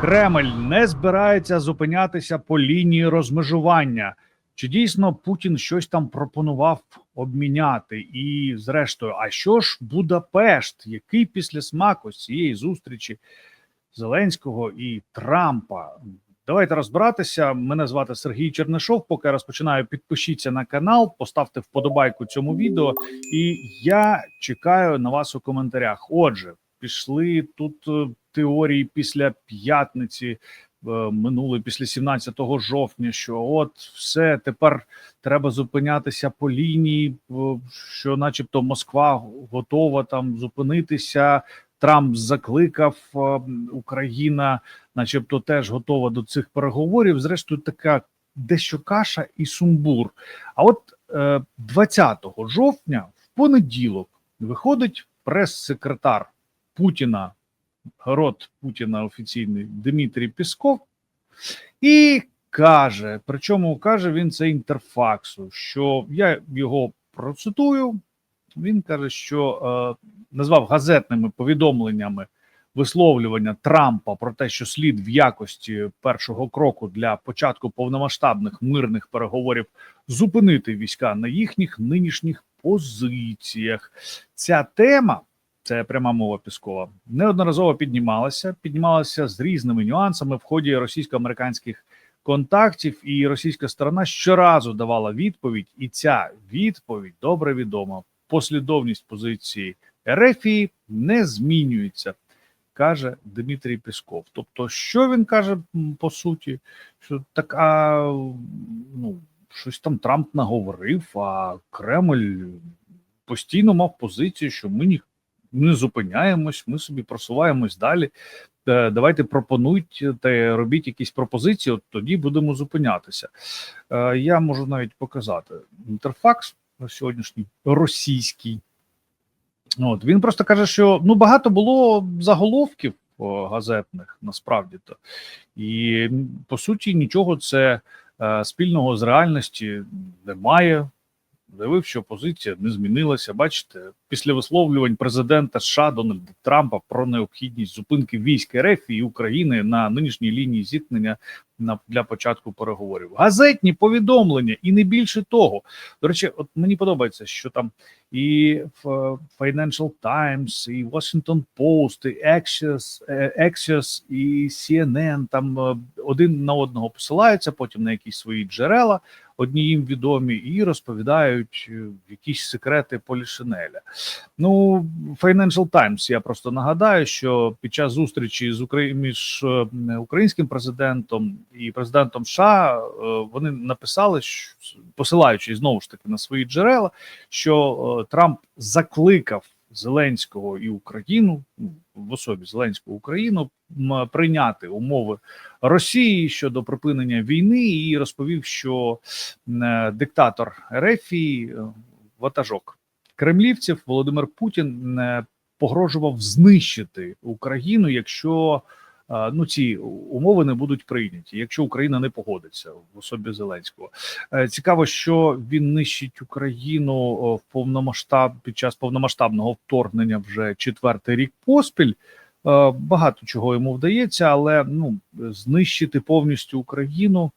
Кремль не збирається зупинятися по лінії розмежування. Чи дійсно Путін щось там пропонував обміняти? І, зрештою, а що ж Будапешт? Який після смаку цієї зустрічі Зеленського і Трампа? Давайте розбиратися. Мене звати Сергій Чернишов. Поки я розпочинаю, підпишіться на канал, поставте вподобайку цьому відео, і я чекаю на вас у коментарях. Отже, пішли тут е, теорії після п'ятниці. е, Минули після 17 жовтня, що от все тепер треба зупинятися по лінії, е, що, начебто, Москва готова там зупинитися. Трамп закликав е, Україна, начебто, теж готова до цих переговорів. Зрештою, така дещо каша і сумбур. А от е, 20 жовтня, в понеділок, виходить прес-секретар Путіна, рот Путіна офіційний Дмитрій Пісков, і каже: причому каже він це інтерфаксу, що я його процитую. Він каже, що е, назвав газетними повідомленнями висловлювання Трампа про те, що слід в якості першого кроку для початку повномасштабних мирних переговорів зупинити війська на їхніх нинішніх позиціях. Ця тема. Це пряма мова Піскова. Неодноразово піднімалася, піднімалася з різними нюансами в ході російсько-американських контактів, і російська сторона щоразу давала відповідь, і ця відповідь добре відома. Послідовність позиції Ерефії не змінюється, каже Дмитрій Пісков. Тобто, що він каже по суті, що така ну щось там Трамп наговорив, а Кремль постійно мав позицію, що ми ні не зупиняємось, ми собі просуваємось далі. Е, Давайте пропонуйте та робіть якісь пропозиції, от тоді будемо зупинятися. Е, Я можу навіть показати інтерфакс сьогоднішній російський. От він просто каже, що ну багато було заголовків газетних насправді то, і по суті нічого це е, спільного з реальності немає. Заявив, що позиція не змінилася. Бачите, після висловлювань президента США Дональда Трампа про необхідність зупинки військ РФ і України на нинішній лінії зіткнення на для початку переговорів. Газетні повідомлення, і не більше того. До речі, от мені подобається, що там і в Financial Times, і Washington Post, і Axios, е, Axios і CNN там е, один на одного посилаються, потім на якісь свої джерела, одні їм відомі, і розповідають е, якісь секрети Полішинеля. Ну, Financial Times, я просто нагадаю, що під час зустрічі з Украї... між українським президентом і президентом США е, вони написали, посилаючись знову ж таки на свої джерела, що е, Трамп закликав Зеленського і Україну ну, в особі Зеленського Україну прийняти умови Росії щодо припинення війни, і розповів, що е, диктатор Ерефії е, ватажок кремлівців Володимир Путін погрожував знищити Україну, якщо ну ці умови не будуть прийняті, якщо Україна не погодиться в особі Зеленського. Е, Цікаво, що він нищить Україну в повномасштаб під час повномасштабного вторгнення вже четвертий рік поспіль. Е, Багато чого йому вдається, але ну знищити повністю Україну.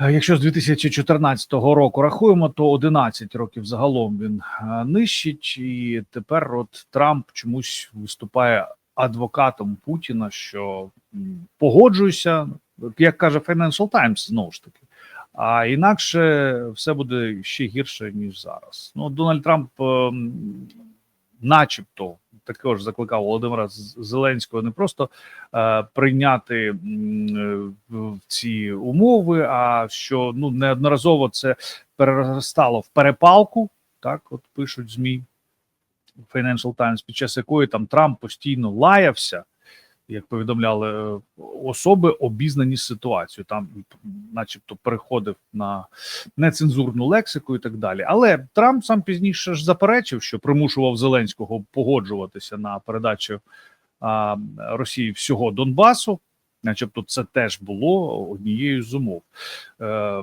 Е, Якщо з 2014 року рахуємо, то 11 років загалом він нищить, і тепер от Трамп чомусь виступає адвокатом Путіна, що м, погоджуйся, як каже Financial Times, знову ж таки. А інакше все буде ще гірше ніж зараз. Ну, Дональд Трамп, ем, начебто, також закликав Володимира Зеленського не просто е, прийняти е, ці умови, а що ну неодноразово це переростало в перепалку. Так, от пишуть змі Financial Times, під час якої там Трамп постійно лаявся, як повідомляли е, особи, обізнані з ситуацією. Там, начебто, переходив на нецензурну лексику і так далі. Але Трамп сам пізніше ж заперечив, що примушував Зеленського погоджуватися на передачу а, Росії всього Донбасу, начебто, це теж було однією з умов. Е,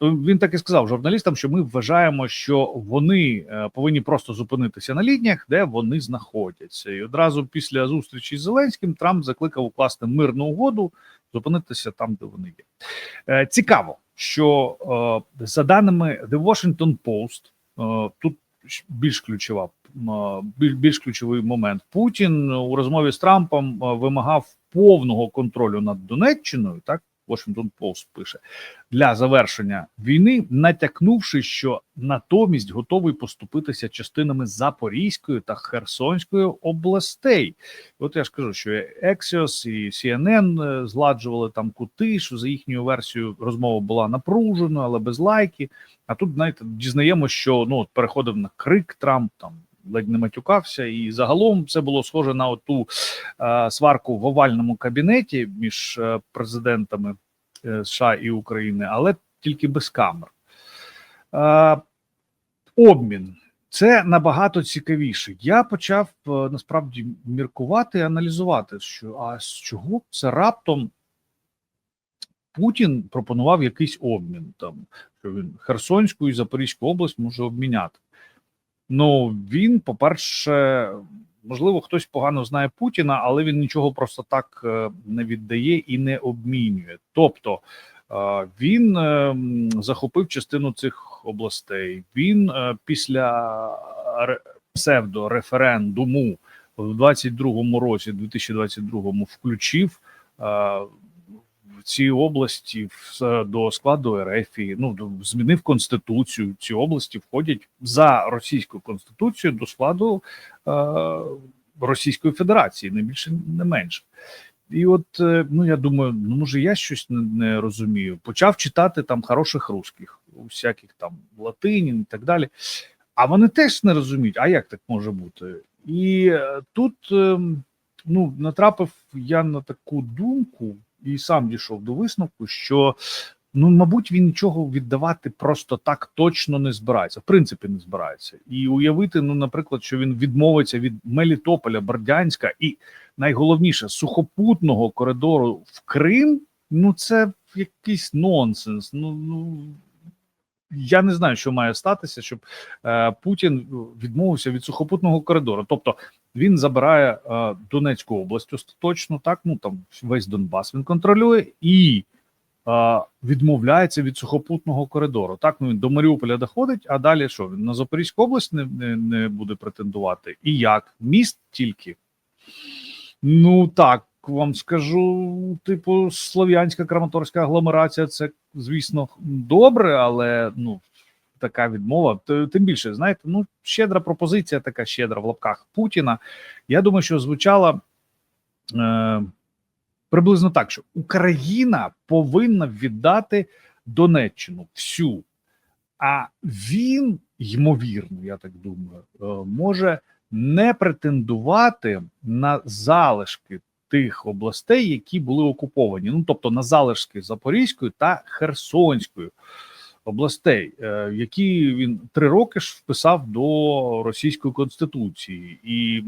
він так і сказав журналістам, що ми вважаємо, що вони е, повинні просто зупинитися на лініях, де вони знаходяться. І одразу після зустрічі з Зеленським Трамп закликав укласти мирну угоду, зупинитися там, де вони є. Е, Цікаво, що е, за даними The Washington Post, е, тут більш ключова е, більш ключовий момент. Путін у розмові з Трампом е, вимагав повного контролю над Донеччиною. Так Washington Post пише для завершення війни, натякнувши, що натомість готовий поступитися частинами Запорізької та Херсонської областей. От я ж кажу, що Axios і CNN е, зладжували там кути, що за їхньою версією розмова була напружена, але без лайки. А тут, знаєте, дізнаємося, що ну от переходив на крик Трамп там. Ледь не матюкався, і загалом це було схоже на оту е, сварку в овальному кабінеті між е, президентами е, США і України, але тільки без камер. Обмін це набагато цікавіше. Я почав насправді міркувати і аналізувати, що а з чого це раптом Путін пропонував якийсь обмін, там що він Херсонську і Запорізьку область може обміняти. Ну він, по-перше, можливо, хтось погано знає Путіна, але він нічого просто так е, не віддає і не обмінює. Тобто е, він е, захопив частину цих областей. Він після ре- псевдореферендуму в 22-му році, 2022-му, включив ці області до складу РФ, ну змінив конституцію. Ці області входять за російською конституцією до складу е, Російської Федерації, не більше, не менше. І от е, ну я думаю, ну може я щось не, не розумію. Почав читати там хороших русських, усяких там латинін і так далі. А вони теж не розуміють, а як так може бути? І е, тут ем, ну натрапив я на таку думку, і сам дійшов до висновку, що ну, мабуть, він нічого віддавати просто так точно не збирається. В принципі, не збирається. І уявити, ну, наприклад, що він відмовиться від Мелітополя, Бердянська і найголовніше сухопутного коридору в Крим. Ну, це якийсь нонсенс. Ну, ну я не знаю, що має статися, щоб е, Путін відмовився від сухопутного коридору. Тобто він забирає е, Донецьку область остаточно, так ну там весь Донбас він контролює і е, відмовляється від сухопутного коридору. Так ну він до Маріуполя доходить, а далі що він на Запорізьку область не, не, не буде претендувати? І як? Міст тільки. Ну так вам скажу, типу, слов'янська краматорська агломерація, це, звісно, добре, але ну. Така відмова, тим більше, знаєте, ну щедра пропозиція, така щедра в лапках Путіна. Я думаю, що звучала е, приблизно так, що Україна повинна віддати Донеччину всю, а він, ймовірно, я так думаю, е, може не претендувати на залишки тих областей, які були окуповані, ну тобто на залишки Запорізької та Херсонської областей, е, які він три роки ж вписав до російської конституції, і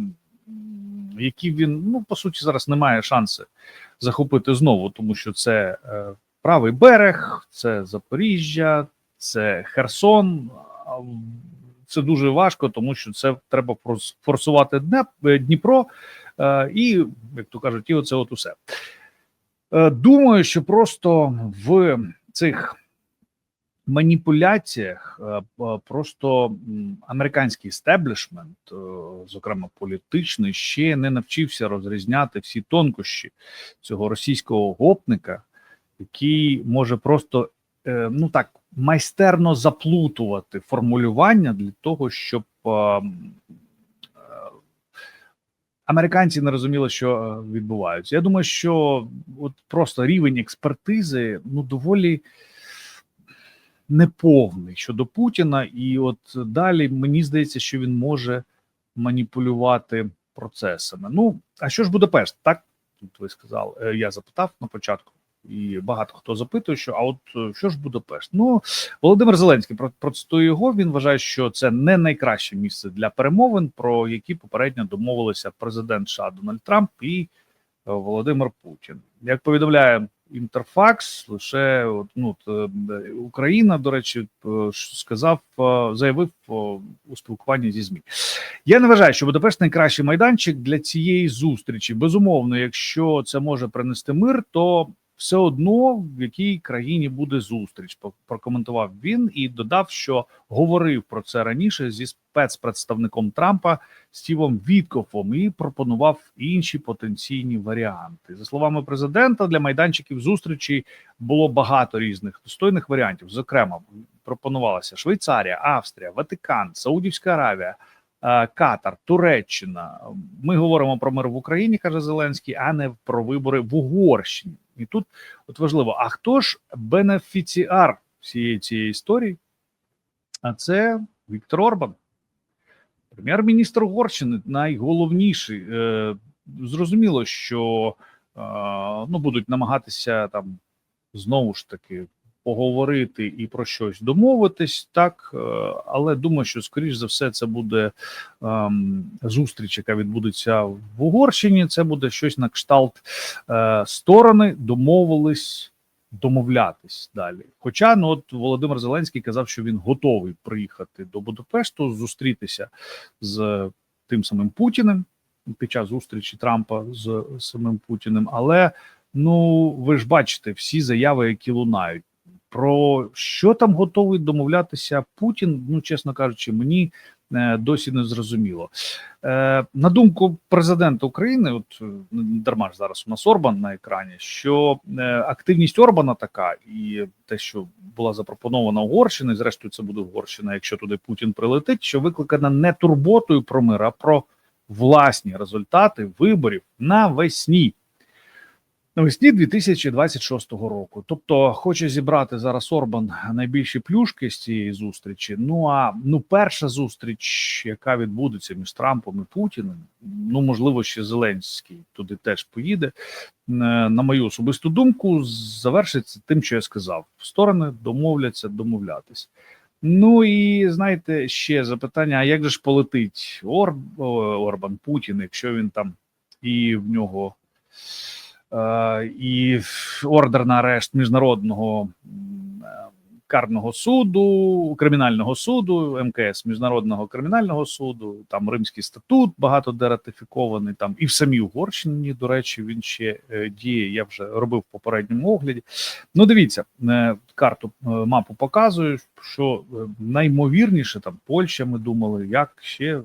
які він ну по суті зараз не має шансу захопити знову, тому що це е, правий берег, це Запоріжжя, це Херсон. Це дуже важко, тому що це треба форсувати е, Дніпро, і як то кажуть, і оце от усе. Думаю, що просто в цих маніпуляціях е, е, просто американський стеблішмент, е, зокрема політичний, ще не навчився розрізняти всі тонкощі цього російського гопника, який може просто ну так майстерно заплутувати формулювання для того, щоб американці не розуміли, що відбувається. Я думаю, що от просто рівень експертизи ну доволі неповний щодо Путіна, і от далі мені здається, що він може маніпулювати процесами. Ну а що ж Будапешт? Так тут ви сказали, е, я запитав на початку. І багато хто запитує, що а от е, що ж Будапешт? Ну Володимир Зеленський про- процитую його. Він вважає, що це не найкраще місце для перемовин, про які попередньо домовилися президент США Дональд Трамп і е, Володимир Путін. Як повідомляє інтерфакс, лише от, ну, т- е, Україна, до речі, е, сказав, е, заявив е, у спілкуванні зі ЗМІ. Я не вважаю, що Будапешт найкращий майданчик для цієї зустрічі. Безумовно, якщо це може принести мир, то все одно в якій країні буде зустріч. Прокоментував він і додав, що говорив про це раніше зі спецпредставником Трампа Стівом Віткофом і пропонував інші потенційні варіанти. За словами президента, для майданчиків зустрічі було багато різних достойних варіантів. Зокрема, пропонувалася Швейцарія, Австрія, Ватикан, Саудівська Аравія. е, Катар, Туреччина. Ми говоримо про мир в Україні, каже Зеленський, а не про вибори в Угорщині. І тут от важливо: а хто ж бенефіціар всієї цієї історії? А це Віктор Орбан, прем'єр-міністр Угорщини, найголовніший. Е, зрозуміло, що е, ну, будуть намагатися там знову ж таки поговорити і про щось домовитись, так е, але думаю, що скоріш за все це буде ем, зустріч, яка відбудеться в Угорщині. Це буде щось на кшталт е, сторони домовились домовлятись далі. Хоча ну от Володимир Зеленський казав, що він готовий приїхати до Будапешту, зустрітися з тим самим Путіним під час зустрічі Трампа з самим Путіним. Але ну ви ж бачите всі заяви, які лунають. Про що там готовий домовлятися Путін? Ну, чесно кажучи, мені е, досі не зрозуміло. Е, на думку президента України, от е, дарма ж зараз у нас Орбан на екрані, що активність Орбана така, і те, що була запропонована Угорщина, і зрештою це буде Угорщина, якщо туди Путін прилетить, що викликана не турботою про мир, а про власні результати виборів навесні. Навесні 2026 року. Тобто хоче зібрати зараз Орбан найбільші плюшки з цієї зустрічі. Ну а ну, перша зустріч, яка відбудеться між Трампом і Путіним, ну можливо, ще Зеленський туди теж поїде. Е, На мою особисту думку, завершиться тим, що я сказав: сторони домовляться домовлятись. Ну і знаєте, ще запитання: а як же ж полетить Ор... о, Орбан Путін, якщо він там і в нього і ордер на арешт міжнародного е, карного суду, кримінального суду, МКС Міжнародного кримінального суду, там Римський статут багато де ратифікований, там і в самій Угорщині, до речі, він ще е, діє. Я вже робив в попередньому огляді. Ну, дивіться, е, карту е, мапу показую, що е, наймовірніше там Польща, ми думали, як ще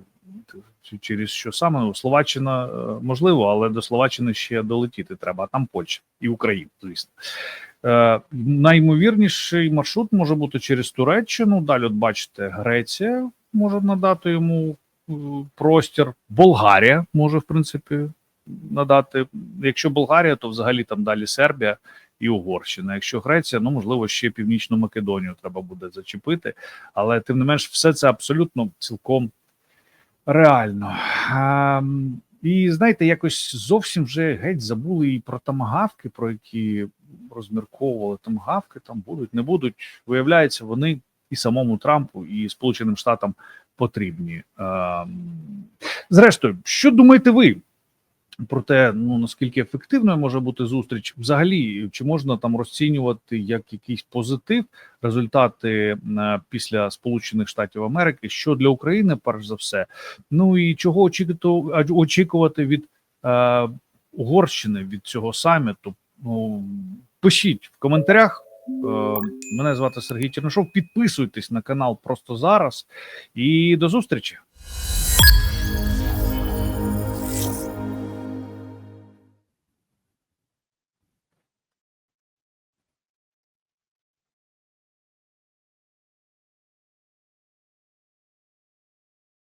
через що саме Ну, Словаччина е, можливо, але до Словаччини ще долетіти треба, а там Польща і Україна, звісно. Е, наймовірніший маршрут може бути через Туреччину. Далі, от бачите, Греція може надати йому е, простір. Болгарія може, в принципі, надати. Якщо Болгарія, то взагалі там далі Сербія і Угорщина. Якщо Греція, ну можливо, ще Північну Македонію треба буде зачепити. Але тим не менш, все це абсолютно цілком реально. Ем, і знаєте, якось зовсім вже геть забули і про тамагавки, про які розмірковували. Тамагавки там будуть, не будуть. Виявляється, вони і самому Трампу, і Сполученим Штатам потрібні. Ем, зрештою, що думаєте ви? Про те, ну наскільки ефективною може бути зустріч, взагалі, чи можна там розцінювати як якийсь позитив результати е, після Сполучених Штатів Америки, що для України, перш за все, ну і чого очікувати, очікувати від е, Угорщини від цього саміту? Ну пишіть в коментарях. Е, мене звати Сергій Чернишов. Підписуйтесь на канал просто зараз і до зустрічі.